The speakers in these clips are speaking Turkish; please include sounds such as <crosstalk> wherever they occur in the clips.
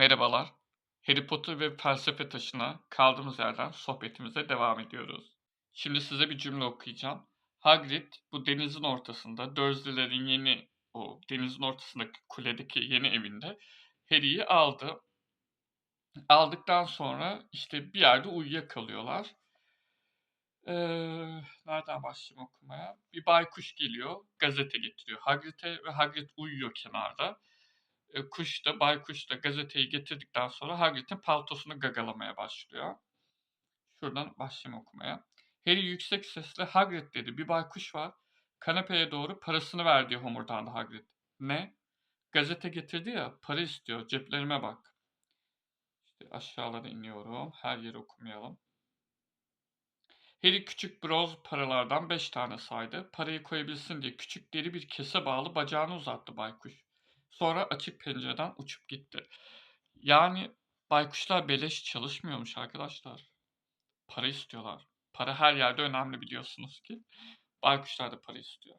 Merhabalar. Harry Potter ve Felsefe Taşı'na kaldığımız yerden sohbetimize devam ediyoruz. Şimdi size bir cümle okuyacağım. Hagrid bu denizin ortasında Dursley'lerin yeni o denizin ortasındaki kuledeki yeni evinde Harry'yi aldı. Aldıktan sonra işte bir yerde uyuyakalıyorlar. Ee, nereden başlayayım okumaya? Bir baykuş geliyor, gazete getiriyor Hagrid'e ve Hagrid uyuyor kenarda. Ee, kuş da, baykuş da gazeteyi getirdikten sonra Hagrid'in paltosunu gagalamaya başlıyor. Şuradan başlayayım okumaya. Harry yüksek sesle Hagrid dedi. Bir baykuş var. Kanepeye doğru parasını ver diye homurdandı Hagrid. Ne? Gazete getirdi ya, para istiyor. Ceplerime bak. İşte aşağılara iniyorum. Her yeri okumayalım. Harry küçük bronz paralardan beş tane saydı. Parayı koyabilsin diye küçük deri bir kese bağlı bacağını uzattı baykuş. Sonra açık pencereden uçup gitti. Yani baykuşlar beleş çalışmıyormuş arkadaşlar. Para istiyorlar. Para her yerde önemli biliyorsunuz ki. Baykuşlar da para istiyor.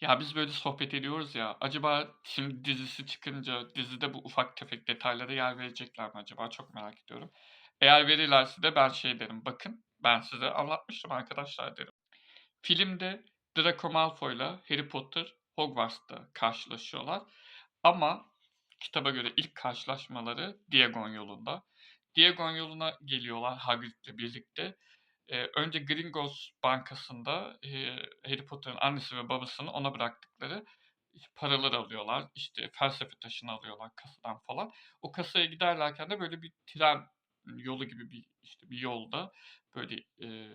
Ya biz böyle sohbet ediyoruz ya. Acaba şimdi dizisi çıkınca dizide bu ufak tefek detaylara yer verecekler mi acaba? Çok merak ediyorum. Eğer verirlerse de ben şey derim. Bakın ben size anlatmıştım arkadaşlar derim. Filmde Draco Malfoy'la Harry Potter Hogwarts'ta karşılaşıyorlar. Ama kitaba göre ilk karşılaşmaları Diagon yolunda. Diagon yoluna geliyorlar Hagrid'le birlikte. Ee, önce Gringotts Bankası'nda e, Harry Potter'ın annesi ve babasının ona bıraktıkları paralar alıyorlar. İşte felsefe taşını alıyorlar kasadan falan. O kasaya giderlerken de böyle bir tren yolu gibi bir işte bir yolda böyle e,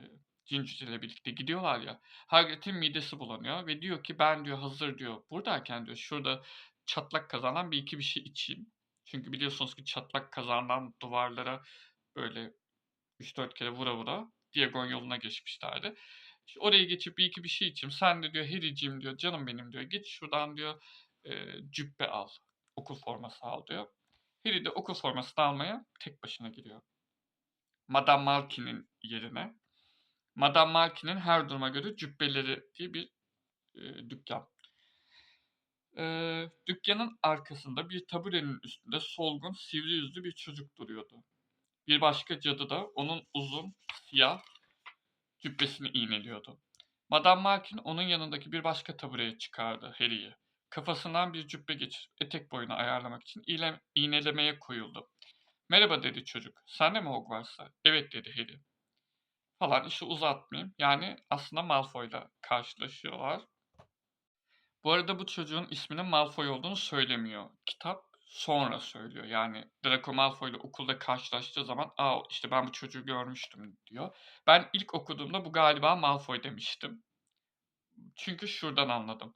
Cincüce ile birlikte gidiyorlar ya. Hagrid'in midesi bulanıyor ve diyor ki ben diyor hazır diyor buradayken diyor şurada çatlak kazanan bir iki bir şey içeyim. Çünkü biliyorsunuz ki çatlak kazanan duvarlara böyle 3-4 kere vura vura Diagon yoluna geçmişlerdi. İşte oraya geçip bir iki bir şey içeyim. Sen de diyor Harry'cim diyor canım benim diyor git şuradan diyor e, cübbe al. Okul forması al diyor. Harry de okul formasını almaya tek başına giriyor. Madame Malkin'in yerine. Madame Malkin'in her duruma göre cübbeleri diye bir e, dükkan. E, dükkanın arkasında bir taburenin üstünde solgun, sivri yüzlü bir çocuk duruyordu. Bir başka cadı da onun uzun, siyah cübbesini iğneliyordu. Madame Malkin onun yanındaki bir başka tabureye çıkardı Harry'i. Kafasından bir cübbe geçirip etek boyunu ayarlamak için iğne, iğnelemeye koyuldu. Merhaba dedi çocuk. Sen de mi Hogwarts'a? Evet dedi Harry. Falan işi uzatmayayım. Yani aslında Malfoy'la karşılaşıyorlar. Bu arada bu çocuğun isminin Malfoy olduğunu söylemiyor. Kitap sonra söylüyor. Yani Draco Malfoy ile okulda karşılaştığı zaman aa işte ben bu çocuğu görmüştüm diyor. Ben ilk okuduğumda bu galiba Malfoy demiştim. Çünkü şuradan anladım.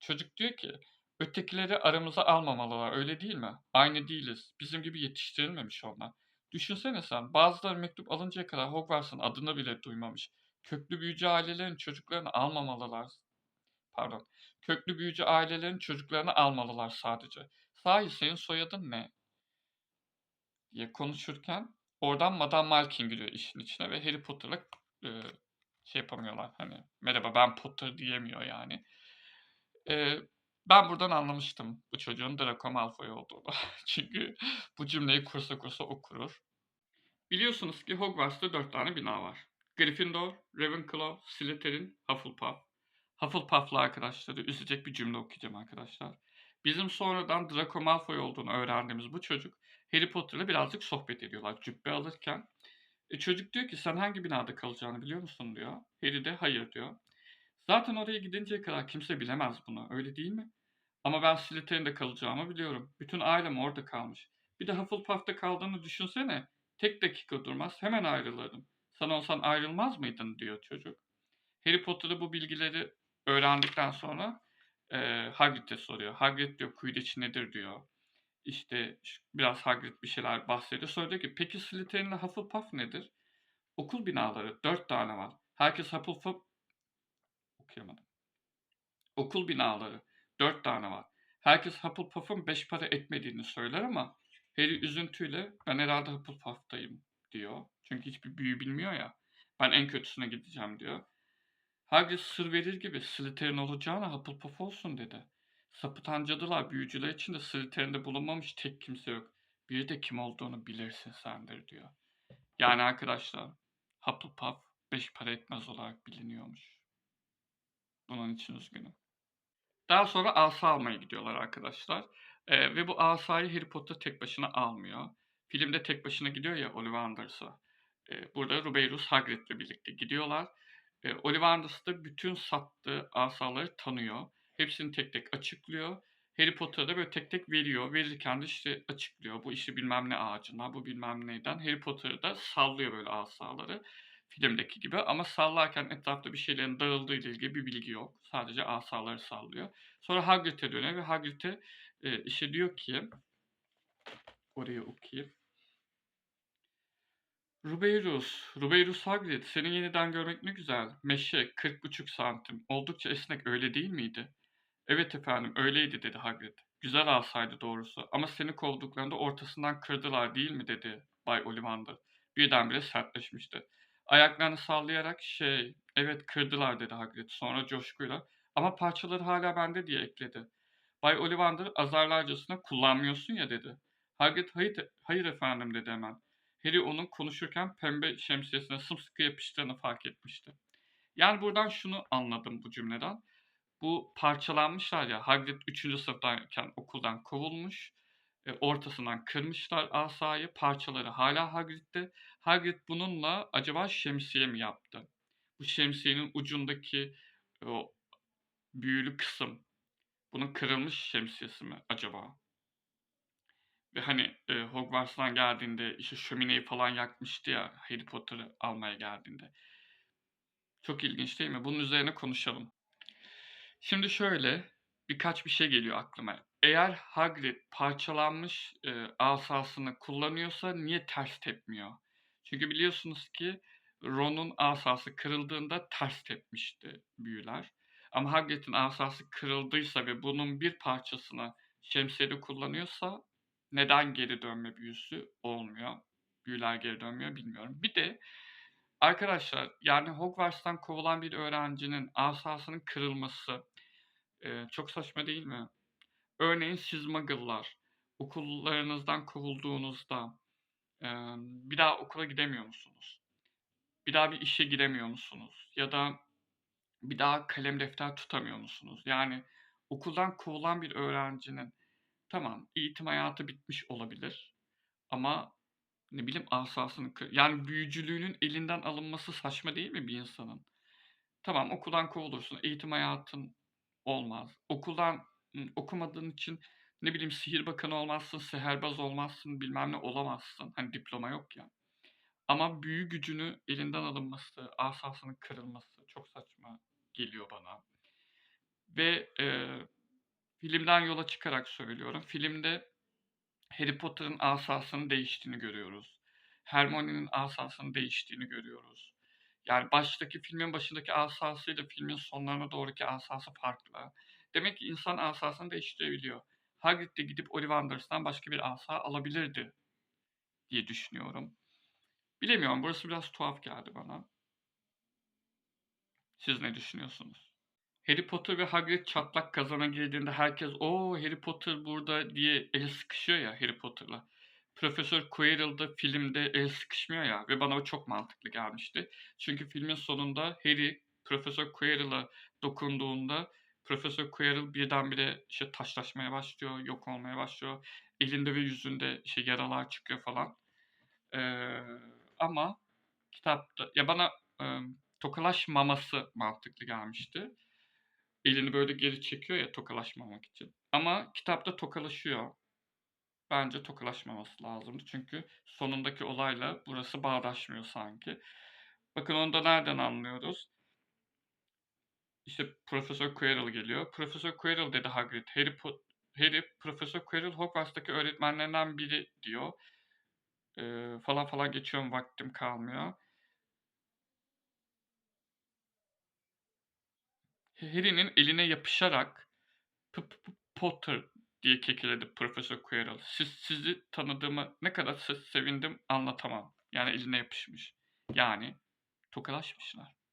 Çocuk diyor ki ötekileri aramıza almamalılar öyle değil mi? Aynı değiliz. Bizim gibi yetiştirilmemiş onlar. Düşünsene sen bazıları mektup alıncaya kadar Hogwarts'ın adını bile duymamış. Köklü büyücü ailelerin çocuklarını almamalılar. Pardon. Köklü büyücü ailelerin çocuklarını almalılar sadece. Sahi senin soyadın ne? diye konuşurken oradan Madame Malkin giriyor işin içine ve Harry Potter'la e, şey yapamıyorlar. Hani merhaba ben Potter diyemiyor yani. E, ben buradan anlamıştım bu çocuğun Draco Malfoy olduğunu. <laughs> Çünkü bu cümleyi kursa kursa okurur. Biliyorsunuz ki Hogwarts'ta dört tane bina var. Gryffindor, Ravenclaw, Slytherin, Hufflepuff. Hufflepuff'lı arkadaşları üzecek bir cümle okuyacağım arkadaşlar. Bizim sonradan Draco Malfoy olduğunu öğrendiğimiz bu çocuk Harry Potter'la birazcık sohbet ediyorlar cübbe alırken. E, çocuk diyor ki sen hangi binada kalacağını biliyor musun diyor. Harry de hayır diyor. Zaten oraya gidinceye kadar kimse bilemez bunu öyle değil mi? Ama ben Slytherin'de kalacağımı biliyorum. Bütün ailem orada kalmış. Bir de Hufflepuff'ta kaldığını düşünsene. Tek dakika durmaz hemen ayrılırdım. Sen olsan ayrılmaz mıydın diyor çocuk. Harry Potter'ı bu bilgileri öğrendikten sonra e, Hagrid'e soruyor. Hagrid diyor Quidditch nedir diyor. İşte biraz Hagrid bir şeyler bahsediyor. Sonra diyor ki peki Slytherin ile Hufflepuff nedir? Okul binaları dört tane var. Herkes Hufflepuff okuyamadım. Okul binaları dört tane var. Herkes Hufflepuff'un beş para etmediğini söyler ama Harry üzüntüyle ben herhalde Hufflepuff'tayım diyor. Çünkü hiçbir büyü bilmiyor ya. Ben en kötüsüne gideceğim diyor. Hagrid sır verir gibi Slytherin olacağına Hufflepuff olsun dedi. Sapıtan cadılar, büyücüler için de Slytherin'de bulunmamış tek kimse yok. biri de kim olduğunu bilirsin sendir diyor. Yani arkadaşlar Hufflepuff 5 para etmez olarak biliniyormuş. Bunun için üzgünüm. Daha sonra asa almaya gidiyorlar arkadaşlar. Eee, ve bu asayı Harry Potter tek başına almıyor. Filmde tek başına gidiyor ya Ollivanders'a. Eee, burada Rubeus Hagrid'le birlikte gidiyorlar. Eee, Ollivanders da bütün sattığı asaları tanıyor. Hepsini tek tek açıklıyor. Harry Potter'a da böyle tek tek veriyor. Verirken de işte açıklıyor. Bu işte bilmem ne ağacından, bu bilmem neyden. Harry Potter'ı da sallıyor böyle asaları filmdeki gibi ama sallarken etrafta bir şeylerin dağıldığı ile ilgili bir bilgi yok. Sadece asaları sallıyor. Sonra Hagrid'e dönüyor ve Hagrid'e e, işte diyor ki oraya okuyayım. Rubeus, Rubeus Hagrid, seni yeniden görmek ne güzel. Meşe, 40,5 santim. Oldukça esnek, öyle değil miydi? Evet efendim, öyleydi dedi Hagrid. Güzel asaydı doğrusu ama seni kovduklarında ortasından kırdılar değil mi dedi Bay Ollivander. Birdenbire sertleşmişti. Ayaklarını sallayarak şey, evet kırdılar dedi Hagrid. Sonra coşkuyla ama parçaları hala bende diye ekledi. Bay Ollivander azarlarcasına kullanmıyorsun ya dedi. Hagrid hayır, hayır efendim dedi hemen. Harry onun konuşurken pembe şemsiyesine sımsıkı yapıştığını fark etmişti. Yani buradan şunu anladım bu cümleden. Bu parçalanmışlar ya Hagrid 3. sınıftayken okuldan kovulmuş. E, ortasından kırmışlar asayı. Parçaları hala Hagrid'de. Hagrid bununla acaba şemsiye mi yaptı? Bu şemsiyenin ucundaki o büyülü kısım bunun kırılmış şemsiyesi mi acaba? Ve hani e, Hogwarts'tan geldiğinde işte şömineyi falan yakmıştı ya Harry Potter'ı almaya geldiğinde. Çok ilginç değil mi? Bunun üzerine konuşalım. Şimdi şöyle birkaç bir şey geliyor aklıma. Eğer Hagrid parçalanmış e, asasını kullanıyorsa niye ters tepmiyor? Çünkü biliyorsunuz ki Ron'un asası kırıldığında ters tepmişti büyüler. Ama Hagrid'in asası kırıldıysa ve bunun bir parçasını şemsiyede kullanıyorsa neden geri dönme büyüsü olmuyor? Büyüler geri dönmüyor bilmiyorum. Bir de arkadaşlar yani Hogwarts'tan kovulan bir öğrencinin asasının kırılması e, çok saçma değil mi? Örneğin siz muggle'lar okullarınızdan kovulduğunuzda e, bir daha okula gidemiyor musunuz? Bir daha bir işe giremiyor musunuz? Ya da bir daha kalem defter tutamıyor musunuz? Yani okuldan kovulan bir öğrencinin tamam eğitim hayatı bitmiş olabilir ama ne bileyim asasını kır yani büyücülüğünün elinden alınması saçma değil mi bir insanın? Tamam okuldan kovulursun, eğitim hayatın olmaz. Okuldan okumadığın için ne bileyim sihir bakanı olmazsın, seherbaz olmazsın, bilmem ne olamazsın. Hani diploma yok ya. Ama büyü gücünü elinden alınması, asasının kırılması çok saçma geliyor bana. Ve, eee, filmden yola çıkarak söylüyorum. Filmde Harry Potter'ın asasının değiştiğini görüyoruz. Hermione'nin asasının değiştiğini görüyoruz. Yani baştaki filmin başındaki asasıyla filmin sonlarına doğruki asası farklı. Demek ki insan asasını değiştirebiliyor. Hagrid de gidip Ollivanders'tan başka bir asa alabilirdi diye düşünüyorum. Bilemiyorum. Burası biraz tuhaf geldi bana. Siz ne düşünüyorsunuz? Harry Potter ve Hagrid çatlak kazana girdiğinde herkes o Harry Potter burada diye el sıkışıyor ya Harry Potter'la. Profesör Quirrell da filmde el sıkışmıyor ya ve bana o çok mantıklı gelmişti. Çünkü filmin sonunda Harry Profesör Quirrell'a dokunduğunda Profesör Quirrell birdenbire işte taşlaşmaya başlıyor, yok olmaya başlıyor. Elinde ve yüzünde işte yaralar çıkıyor falan. Ee, ama kitapta ya bana e, tokalaşmaması mantıklı gelmişti. Elini böyle geri çekiyor ya tokalaşmamak için. Ama kitapta tokalaşıyor. Bence tokalaşmaması lazımdı. Çünkü sonundaki olayla burası bağdaşmıyor sanki. Bakın onu da nereden anlıyoruz? İşte Profesör Quirrell geliyor. Profesör Quirrell dedi Hagrid. Harry, po Harry Profesör Quirrell Hogwarts'taki öğretmenlerinden biri diyor. Ee, falan falan geçiyorum vaktim kalmıyor. Harry'nin eline yapışarak P -P Potter diye kekeledi Profesör Quirrell. Siz, sizi tanıdığıma ne kadar sevindim anlatamam. Yani eline yapışmış. Yani tokalaşmışlar.